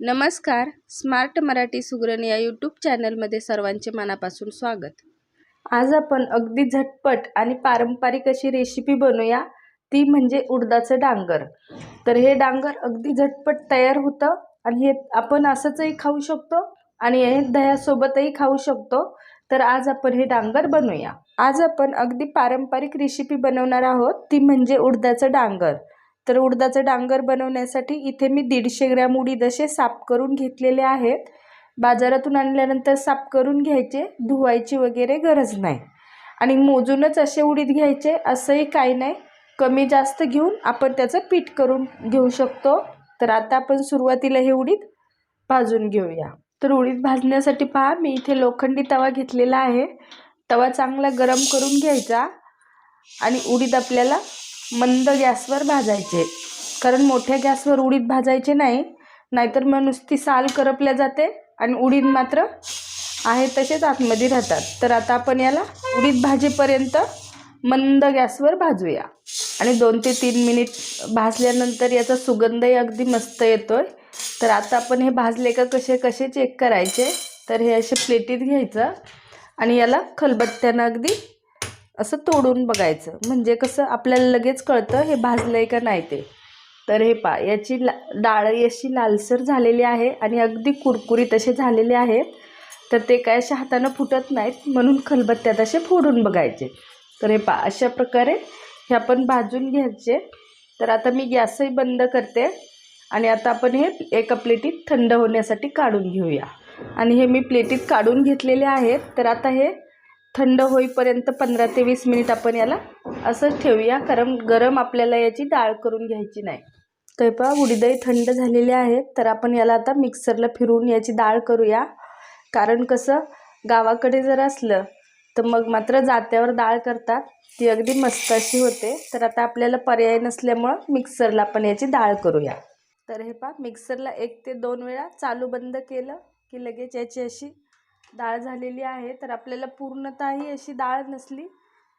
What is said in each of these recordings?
नमस्कार. स्मार्ट मराठी सुगरण या यूट्यूब चॅनलमध्ये सर्वांचे मनापासून स्वागत. आज आपण अगदी झटपट आणि पारंपरिक अशी रेसिपी बनवूया. ती म्हणजे उडदाचं डांगर. तर हे डांगर अगदी झटपट तयार होतं आणि हे आपण असंचही खाऊ शकतो आणि हे दह्यासोबतही खाऊ शकतो. तर आज आपण हे डांगर बनवूया. आज आपण अगदी पारंपरिक रेसिपी बनवणार आहोत. ती म्हणजे उडदाचं डांगर. तर उडदाचं डांगर बनवण्यासाठी इथे मी दीडशे ग्रॅम उडीद असे साफ करून घेतलेले आहेत. बाजारातून आणल्यानंतर साफ करून घ्यायचे धुवायची वगैरे गरज नाही. आणि मोजूनच असे उडीद घ्यायचे असंही काही नाही. कमी जास्त घेऊन आपण त्याचं पीठ करून घेऊ शकतो. तर आता आपण सुरुवातीला हे उडीद भाजून घेऊया. तर उडीद भाजण्यासाठी पहा मी इथे लोखंडी तवा घेतलेला आहे. तवा चांगला गरम करून घ्यायचा. आणि उडीद आपल्याला मंद गॅसवर भाजायचे. कारण मोठ्या गॅसवर उडीद भाजायचे नाही नाहीतर मग नुसती साल करपल्या जाते आणि उडीद मात्र आहे तसेच आतमध्ये राहतात. तर आता आपण याला उडीद भाजीपर्यंत मंद गॅसवर भाजूया. आणि दोन ते तीन मिनिट भाजल्यानंतर याचा सुगंधही अगदी मस्त येतो आहे तर आता आपण हे भाजले का कसे कसे चेक करायचे? तर हे असे प्लेटीत घ्यायचं. आणि याला खलबत्त्यानं अगदी असं तोडून बघायचं. म्हणजे कसं आपल्याला लगेच कळतं हे भाजलं आहे का नाही ते. तर हे पा याची ला डाळ अशी लालसर झालेली आहे आणि अगदी कुरकुरीत असे झालेले आहेत तर ते काय अशा हातानं फुटत नाहीत म्हणून खलबत्त्यात असे फोडून बघायचे. तर हे पा अशा प्रकारे हे आपण भाजून घ्यायचे. तर आता मी गॅसही बंद करते आणि आता आपण हे एका प्लेटीत थंड होण्यासाठी काढून घेऊया. आणि हे मी प्लेटीत काढून घेतलेले आहेत. तर आता हे थंड होईपर्यंत पंधरा ते वीस मिनिट आपण याला असंच ठेवूया. कारण गरम आपल्याला याची डाळ करून घ्यायची नाही. तर पहा उडीदही थंड झालेले आहेत. तर आपण याला आता मिक्सरला फिरवून याची डाळ करूया. कारण कसं गावाकडे जर असलं तर मग मात्र जात्यावर डाळ करतात. ती अगदी मस्त अशी होते. तर आता आपल्याला पर्याय नसल्यामुळं मिक्सरला आपण याची डाळ करूया. तर हे पहा मिक्सरला एक ते दोन वेळा चालू बंद केलं की लगेच याची अशी डाळ झालेली आहे तर आपल्याला पूर्णतःही अशी डाळ नसली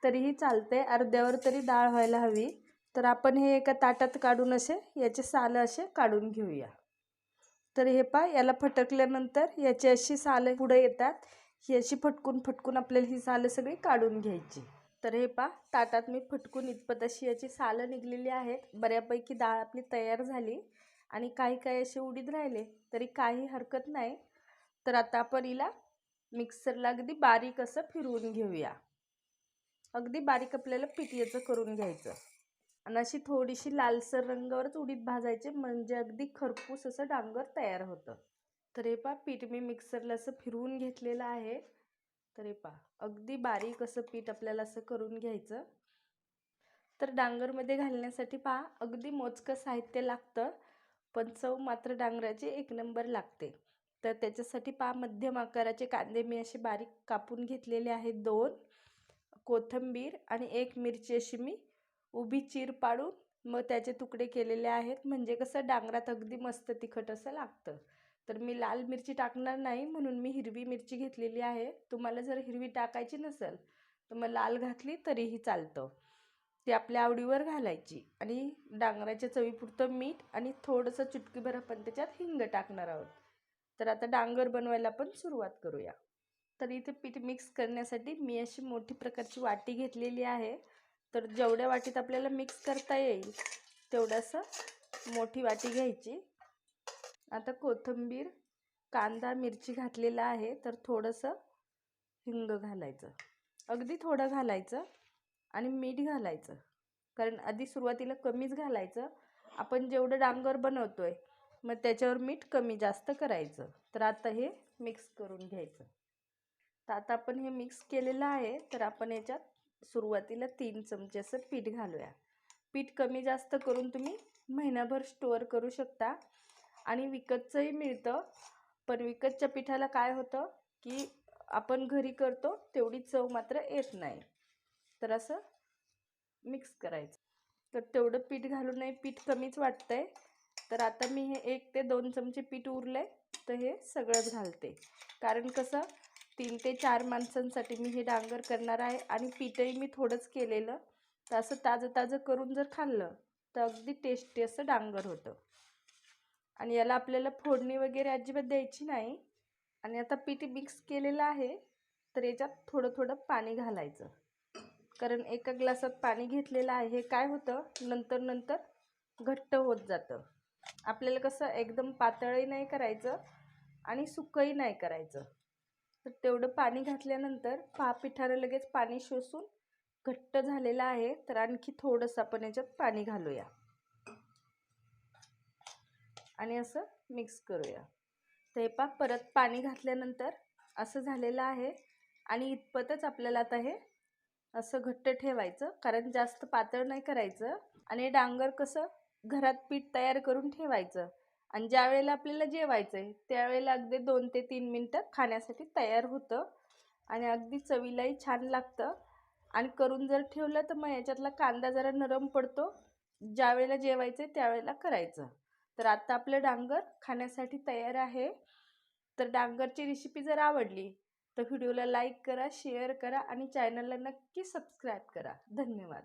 तरीही चालते अर्ध्यावर तरी डाळ व्हायला हवी. तर आपण हे एका ताटात काढून असे याचे सालं असे काढून घेऊया. तर हे पा याला फटकल्यानंतर याची अशी सालं पुढे येतात. ही अशी फटकून फटकून आपल्याला ही सालं सगळी काढून घ्यायची. तर हे पा ताटात मी फटकून इतपत अशी याची सालं निघलेली आहेत. बऱ्यापैकी डाळ आपली तयार झाली आणि काही काही असे उडीत राहिले तरी काही हरकत नाही. तर आता आपण हिला मिक्सरला अगदी बारीक असं फिरवून घेऊया. अगदी बारीक आपल्याला पीठ करून घ्यायचं. आणि अशी थोडीशी लालसर रंगावरच उडीद भाजायचे म्हणजे अगदी खरपूस असं डांगर तयार होतं. तर हे पा पीठ मी मिक्सरला असं फिरवून घेतलेलं आहे. तर हे पा अगदी बारीक असं पीठ आपल्याला असं करून घ्यायचं. तर डांगरमध्ये घालण्यासाठी पहा अगदी मोजकं साहित्य लागतं पण चव मात्र डांगराची एक नंबर लागते. तर त्याच्यासाठी पा मध्यम आकाराचे कांदे मी असे बारीक कापून घेतलेले आहेत दोन. कोथिंबीर आणि एक मिरची अशी मी उभी चीर पाडून मग त्याचे तुकडे केलेले आहेत. म्हणजे कसं डांगरात अगदी मस्त तिखट असं लागतं. तर मी लाल मिरची टाकणार नाही म्हणून मी हिरवी मिरची घेतलेली आहे. तुम्हाला जर हिरवी टाकायची नसेल तर मग लाल घातली तरीही चालतं. ती आपल्या आवडीवर घालायची. आणि डांगराच्या चवीपुरतं मीठ आणि थोडंसं चुटकीभर आपण त्याच्यात हिंग टाकणार आहोत. तर आता डांगर बनवायला आपण सुरुवात करूया. तर इथे पीठ मिक्स करण्यासाठी मी अशी मोठी प्रकारची वाटी घेतलेली आहे. तर जेवढ्या वाटीत आपल्याला मिक्स करता येईल तेवढंसं मोठी वाटी घ्यायची. आता कोथिंबीर कांदा मिरची घातलेला आहे तर थोडंसं हिंग घालायचं. अगदी थोडं घालायचं आणि मीठ घालायचं. कारण आधी सुरुवातीला कमीच घालायचं. आपण जेवढं डांगर बनवतो आहे मग त्याच्यावर मीठ कमी जास्त करायचं. तर आता हे मिक्स करून घ्यायचं. तर आता आपण हे मिक्स केलेलं आहे. तर आपण याच्यात सुरुवातीला तीन चमचे असं पीठ घालूया. पीठ कमी जास्त करून तुम्ही महिनाभर स्टोअर करू शकता. आणि विकतचंही मिळतं. पण विकतच्या पिठाला काय होतं की आपण घरी करतो तेवढी चव मात्र येत नाही. तर असं मिक्स करायचं. तर तेवढं पीठ घालूनही पीठ कमीच वाटतं आहे तर आता मी हे एक ते दोन चमचे पीठ उरलं तर हे सगळंच घालते. कारण कसं तीन ते चार माणसांसाठी मी हे डांगर करणार आहे आणि पीठही मी थोडंच केलेलं तर असं ताजं ताजं करून जर खाल्लं तर अगदी टेस्टी असं डांगर होतं. आणि याला आपल्याला फोडणी वगैरे अजिबात द्यायची नाही. आणि आता पीठ मिक्स केलेलं आहे तर याच्यात थोडं थोडं पाणी घालायचं. कारण एका ग्लासात पाणी घेतलेलं आहे हे काय होतं नंतर नंतर घट्ट होत जातं. आपल्याला कसं एकदम पातळही नाही करायचं आणि सुकंही नाही करायचं. तर तेवढं पाणी घातल्यानंतर पहा पिठानं लगेच पाणी शोषून घट्ट झालेलं आहे तर आणखी थोडंसं आपण याच्यात पाणी घालूया. आणि असं मिक्स करूया. तर हे पा परत पाणी घातल्यानंतर असं झालेलं आहे आणि इतपतच आपल्याला आता हे असं घट्ट ठेवायचं कारण जास्त पातळ नाही करायचं. आणि डांगर कसं घरात पीठ तयार करून ठेवायचं. आणि ज्या वेळेला आपल्याला जेवायचं आहे त्यावेळेला अगदी दोन ते तीन मिनटं खाण्यासाठी तयार होतं. आणि अगदी चवीलाही छान लागतं. आणि करून जर ठेवलं तर मग याच्यातला कांदा जरा नरम पडतो. ज्या वेळेला जेवायचं आहे त्यावेळेला करायचं. तर आता आपलं डांगर खाण्यासाठी तयार आहे. तर डांगरची रेसिपी जर आवडली तर व्हिडिओला लाईक करा शेअर करा आणि चॅनलला नक्की सबस्क्राईब करा. धन्यवाद.